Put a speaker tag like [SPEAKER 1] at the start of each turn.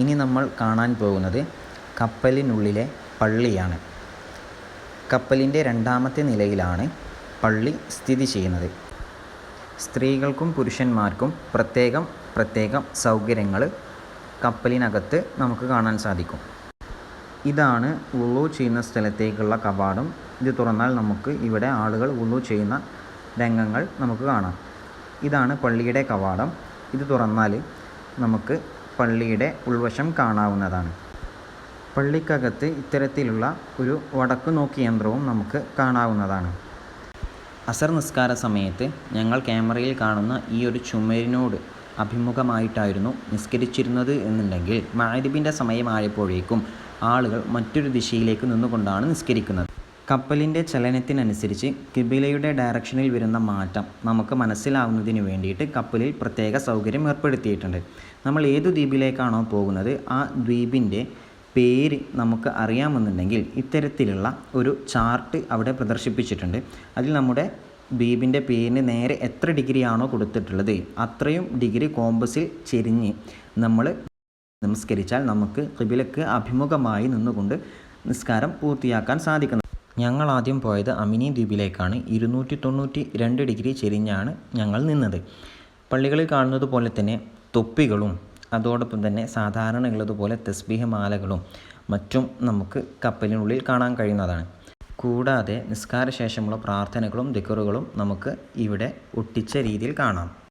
[SPEAKER 1] ഇനി നമ്മൾ കാണാൻ പോകുന്നത് കപ്പലിനുള്ളിലെ പള്ളിയാണ്. കപ്പലിന്റെ രണ്ടാമത്തെ നിലയിലാണ് പള്ളി സ്ഥിതി ചെയ്യുന്നത്. സ്ത്രീകൾക്കും പുരുഷന്മാർക്കും പ്രത്യേകം പ്രത്യേകം സൗകര്യങ്ങൾ കപ്പലിനകത്ത് നമുക്ക് കാണാൻ സാധിക്കും. ഇതാണ് ഉള്ളു ചെയ്യുന്ന സ്ഥലത്തേക്കുള്ള കവാടം. ഇത് തുറന്നാൽ നമുക്ക് ഇവിടെ ആളുകൾ ഉള്ളു ചെയ്യുന്ന രംഗങ്ങൾ നമുക്ക് കാണാം. ഇതാണ് പള്ളിയുടെ കവാടം. ഇത് തുറന്നാൽ നമുക്ക് പള്ളിയുടെ ഉൾവശം കാണാവുന്നതാണ്. പള്ളിക്കകത്ത് ഇത്തരത്തിലുള്ള ഒരു വടക്കു നോക്കി യന്ത്രവും നമുക്ക് കാണാവുന്നതാണ്. അസർ നിസ്കാര സമയത്ത് ഞങ്ങൾ ക്യാമറയിൽ കാണുന്ന ഈ ഒരു ചുമരിനോട് അഭിമുഖമായിട്ടായിരുന്നു നിസ്കരിച്ചിരുന്നത് എന്നുണ്ടെങ്കിൽ മാരിബിന്റെ സമയമായപ്പോഴേക്കും ആളുകൾ മറ്റൊരു ദിശയിലേക്ക് നിന്നുകൊണ്ടാണ് നിസ്കരിക്കുന്നത്. കപ്പലിന്റെ ചലനത്തിനനുസരിച്ച് കിബിലയുടെ ഡയറക്ഷനിൽ വരുന്ന മാറ്റം നമുക്ക് മനസ്സിലാവുന്നതിന് വേണ്ടിയിട്ട് കപ്പലിൽ പ്രത്യേക സൗകര്യം ഏർപ്പെടുത്തിയിട്ടുണ്ട്. നമ്മൾ ഏതു ദ്വീപിലേക്കാണോ പോകുന്നത് ആ ദ്വീപിന്റെ പേര് നമുക്ക് അറിയാമെന്നുണ്ടെങ്കിൽ ഇത്തരത്തിലുള്ള ഒരു ചാർട്ട് അവിടെ പ്രദർശിപ്പിച്ചിട്ടുണ്ട്. അതിൽ നമ്മുടെ ദ്വീപിന്റെ പേരിന് നേരെ എത്ര ഡിഗ്രിയാണോ കൊടുത്തിട്ടുള്ളത് അത്രയും ഡിഗ്രി കോമ്പസിൽ ചെരിഞ്ഞ് നമ്മൾ നമസ്കരിച്ചാൽ നമുക്ക് കിബിലക്ക് അഭിമുഖമായി നിന്നുകൊണ്ട് നിസ്കാരം പൂർത്തിയാക്കാൻ സാധിക്കുന്നു. ഞങ്ങൾ ആദ്യം പോയത് അമിനി ദ്വീപിലേക്കാണ്. ഇരുന്നൂറ്റി തൊണ്ണൂറ്റി രണ്ട് ഡിഗ്രി ചെരിഞ്ഞാണ് ഞങ്ങൾ നിന്നത്. പള്ളികളിൽ കാണുന്നത് പോലെ തന്നെ തൊപ്പികളും അതോടൊപ്പം തന്നെ സാധാരണ ഉള്ളതുപോലെ തസ്ബീഹ മാലകളും മറ്റും നമുക്ക് കപ്പലിനുള്ളിൽ കാണാൻ കഴിയുന്നതാണ്. കൂടാതെ നിസ്കാര ശേഷമുള്ള പ്രാർത്ഥനകളും ദിക്കറുകളും നമുക്ക് ഇവിടെ ഒട്ടിച്ച രീതിയിൽ കാണാം.